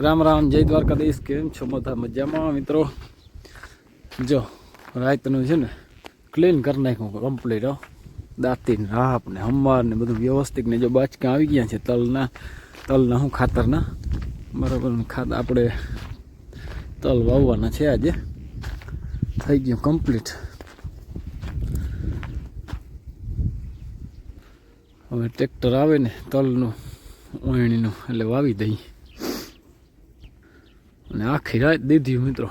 રામ રામ, જય દ્વારકાધીશ. કેમ છો બધા? મજામાં? મિત્રો, જો, રાતનું છે ને ક્લીન કરી નાખ્યું કમ્પ્લીટ હો. દાંતીને રાપ ને હમ્માર ને બધું વ્યવસ્થિત ને જો બાચકા આવી ગયા છે તલના તલના શું ખાતરના? બરાબર ખાતર ખાત આપણે તલ વાવવાના છે આજે. થઈ ગયું કમ્પ્લીટ હવે ટ્રેક્ટર આવે ને તલનું, ઓયણીનું, એટલે વાવી દઈ અને આખી રાત દીધી મિત્રો.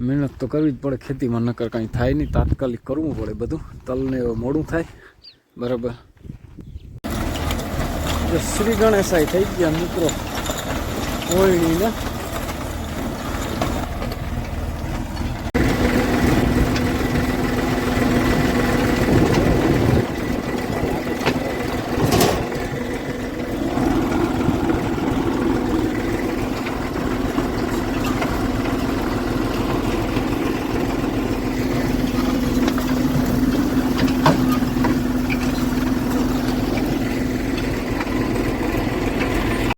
મહેનત તો કરવી જ પડે, ખેતીમાં નકર કાંઈ થાય નહીં, તાત્કાલિક કરવું પડે બધું. તલને મોડું થાય, બરાબર. શ્રી ગણેશાઈ થઈ ગયા મિત્રો. ઓયણીને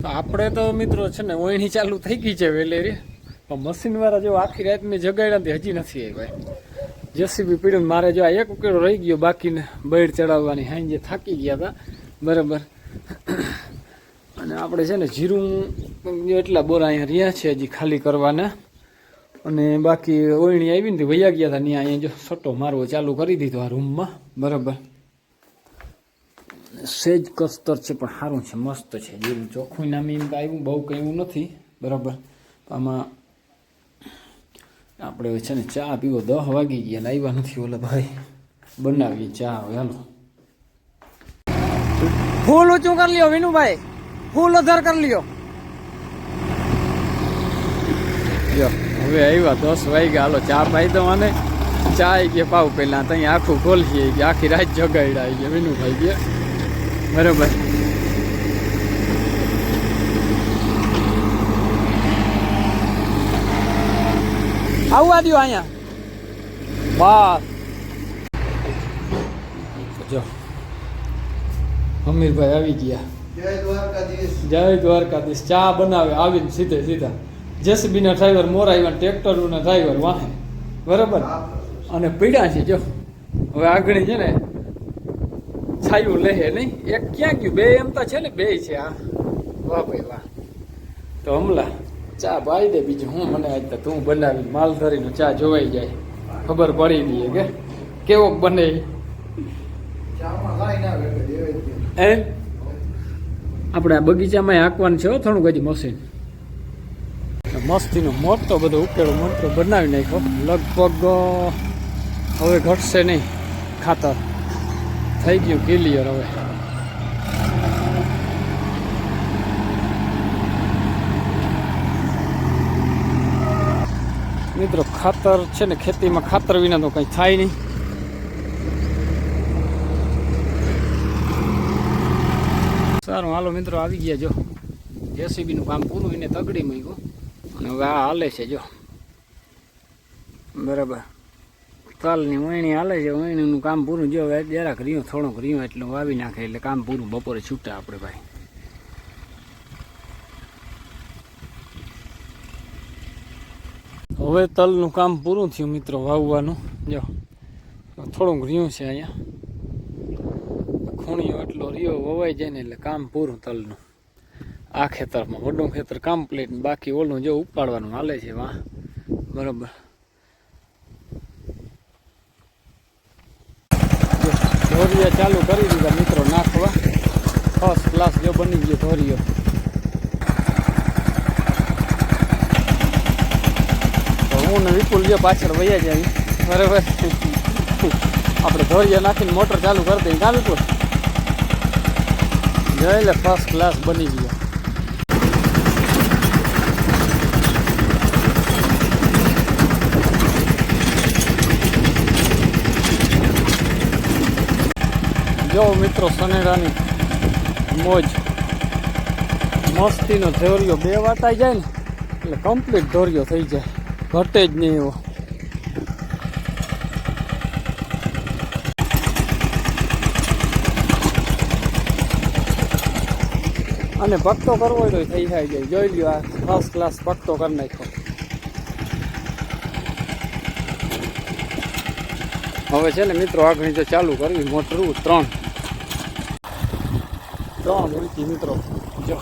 આપણે તો મિત્રો છે ને ઓયણી ચાલુ થઈ ગઈ છે વેલેરી પણ મશીન વાળા જો આખી રાત મેં જગાડ્યા હજી નથી આવ્યા જેસીબી પીડ્યું મારે જો એક ઉકેડો રહી ગયો, બાકીને બૈડ ચડાવવાની હાંજે થાકી ગયા હતા. બરાબર. અને આપણે છે ને જીરું એટલા બોરા અહીંયા રહ્યા છે હજી ખાલી કરવાના. અને બાકી ઓયણી આવી ને વૈયા ગયા હતા, ત્યાં અહીંયા જો સટ્ટો મારવો ચાલુ કરી દીધો આ રૂમમાં બરાબર. સેજ કસ્તર છે, પણ સારું છે, મસ્ત છે જેવું ચોખ્ખું નામ એમ આવ્યું, બહુ કંઈ નથી, બરાબર. આમાં આપણે છે ને ચા પીવો, દહ વાગી ગયા લાવ્યા નથી ઓલા ભાઈ. બનાવીએ ચા હવે, હાલો. ફૂલ ઊંચું કરી લ્યો, વિનુભાઈ. ફૂલ અધર કરી લ્યો. જો, હવે આવ્યા દસ વાગ્યા, હાલો, ચા પાઈ દો અને ચા આવી ગયા પાવ પહેલાં, ત્યાં આખું ખોલશી કે આખી રાત જગાડ્યા આવી ગયા વિનુભાઈ ગયા બરોબર. આવવા દો અહીંયા. બસ. જો. હમીરભાઈ આવી ગયા. જય દ્વારકાધીશ. ચા બનાવે. આવીને સીધે સીધા. જેસીબીના ડ્રાઈવર મોરા આવ્યા ટ્રેક્ટરના ડ્રાઈવર વાહે. બરાબર? અને પીડા છે જો. હવે આગળ છે ને છાયું લેહે નહીં? એક ક્યાં ગયું? બે એમ તો છે ને બે છે આ વાહ ભાઈ વાહ. તો હમલા. ચા ભાઈ દે બીજું હું મને આજ તો તું બનાવી માલ ધરીને ચા જોવાઈ જાય. ખબર પડી દઈએ કે? કેવો બને. એ આપણે આ બગીચામાં હાંકવાનું છે થોડુંક હજી મશીન. મસ્તીનો મોટો બધો ઉકેલો મોટો બનાવી નાખ્યો. લગભગ હવે ઘટશે નહીં ખાતર. થઈ ગયું, ક્લિયર હવે. મિત્રો, ખાતર છે ને, ખેતીમાં ખાતર વિના તો કંઈ થાય નહીં. સારું, હાલો મિત્રો, આવી ગયા જો. જેસીબીનું કામ પૂરું, એને તગડી મૂક્યું. અને હવે આ હાલે છે, જો. બરાબર. તલની વણી હાલે છે વણીનું કામ પૂરું જો હવે જરાક રહ્યું, થોડુંક રહ્યું એટલે વાવી નાખે એટલે કામ પૂરું બપોરે છૂટા આપણે ભાઈ. હવે તલનું કામ પૂરું થયું મિત્રો વાવવાનું. જો, થોડુંક રહ્યું છે અહીંયા. ખૂણિયો એટલો રહ્યો, વવાઈ જાય ને એટલે કામ પૂરું તલનું. આ ખેતરમાં, વડું ખેતર કમ્પ્લીટ બાકી ઓલું જો ઉપાડવાનું હાલે છે, વાહ. બરોબર. ધોરિયા ચાલુ કરી દીધા મિત્રો નાખવા. ફર્સ્ટ ક્લાસ જો બની ગયો ધોરીઓ. તો હું ને વિપુલ જો પાછળ વૈયા જાય. બરાબર. આપણે ધોરીએ નાખીને મોટર ચાલુ કરી દઈએ. ના વિપુલ? જોઈ લે ફર્સ્ટ ક્લાસ બની ગયો. જો મિત્રો સનેડાની મોજ, મસ્તીનો ધોરિયો, બે વાટાઈ જાય ને, એટલે કમ્પ્લીટ ધોરિયો થઈ જાય. ઘટે જ નહીં એવો. અને ભક્તો કરવો હોય તો થઈ જાય જાય. જોઈ લ્યો આ ફર્સ્ટ ક્લાસ ભક્તો કરી નાખ્યો. હવે છે ને મિત્રો આગળ જો ચાલુ કરવી, મોટરું ત્રણ. ત્રણ ઉલટી મિત્રો, જો,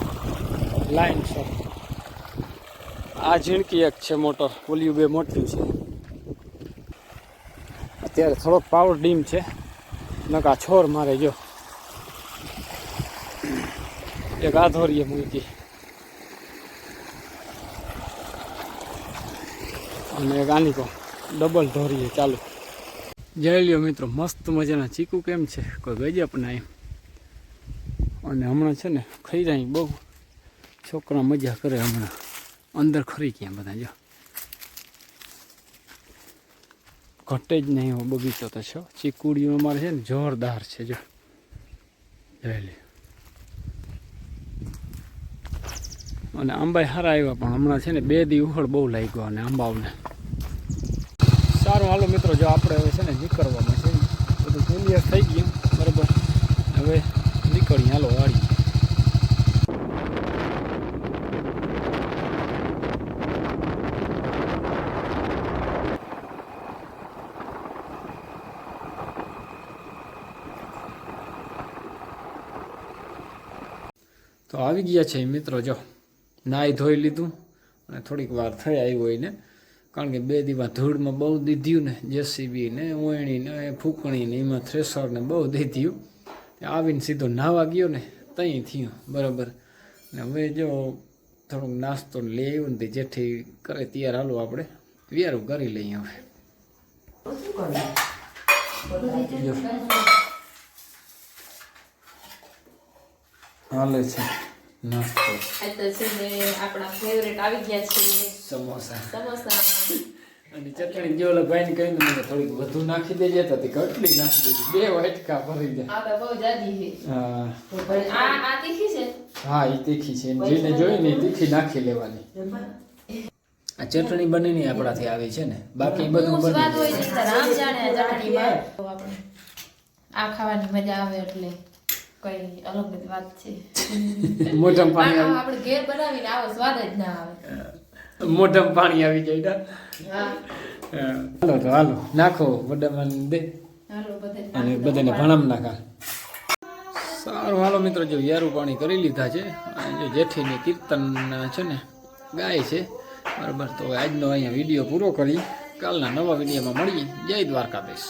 લાઈન છે. આ ઝીણકી એક છે મોટર, ઓલિયું બે મોટી છે. અત્યારે થોડોક પાવર ડીમ છે નકા છોર મારે જો. એક આધોરીએ મૂકી. અને એક આની કો ડબલ ધોરીએ ચાલુ. જઈ લ્યો મિત્રો, મસ્ત મજાના ચીકુ કેમ છે? કોઈ ગજબ ના એમ. અને હમણાં છે ને ખૈરાઈ બહુ. છોકરા મજા કરે હમણાં. અંદર ખરી ગયા બધા, જો. ઘટે જ નહીં એવો બગીચો તો છે ચીકુડીઓ અમારે છે ને જોરદાર છે, જો. જોઈ અને આંબા સારા આવ્યા પણ હમણાં છે ને બે દી ઉહળ બહુ લાગ્યો અને આંબાઓને. સારું, હાલો મિત્રો, જો આપણે હવે છે ને નીકળવામાં છે બધું ક્લિયર થઈ ગયું. બરાબર. હવે નીકળીએ હાલો, વાળી. તો આવી ગયા છે મિત્રો, જો નાહી ધોઈ લીધું અને થોડીક વાર થઈ આવ્યો ને, કારણ કે બે દિવસ ધૂળમાં બહુ દીધ્યું ને, જેસીબી ને, ઓયણી ને, ફૂંકણી ને, એમાં થ્રેસર ને બહુ દીધ્યું. આવીને સીધો નાહવા ગયો ને તઈ થયું બરાબર. ને હવે જો થોડુંક નાસ્તો લઈ આવ્યું ને જેઠી કરે તૈયાર હાલો આપણે. વિયારું કરી લઈએ હવે. હાલે છે નાસ્તો. આપણા ફેવરેટ આવી ગયા છે. સમોસા. સમોસા. અને ચટણી જે ઓલા ભાઈને કહ્યું ને મને થોડીક વધુ નાખી દેજે તો કટલી નાખી દીધી બે વાટકા ભરી દે. આ તો બહુ જાદી છે. હા. આ આ તીખી છે? હા એ તીખી છે. જેને જોઈ ને તીખી નાખી લેવાની. આ ચટણી બનીને આપણાથી આવી છે ને. બાકી બધું શું સ્વાદ બની હોય છે રામ જાણે આ ચટણીમાં આપણે આ ખાવાની મજા આવે એટલે કઈ અલગ જ વાત છે. મોટા પાણી આપણે ઘેર બનાવીને આવો સ્વાદ જ ના આવી. મોઢામાં પાણી આવી જાય. હાલો તો હાલો નાખો મોઢામાં દે અને બધાને ભણામ નાખા. સારું હાલો મિત્રો જો યારું પાણી કરી લીધા છે. જો જેઠીની કીર્તન છે ને ગાય છે. બરાબર તો આજનો અહીંયા વીડિયો પૂરો કરી. કાલના નવા વિડીયોમાં મળીએ. જય દ્વારકાધીશ.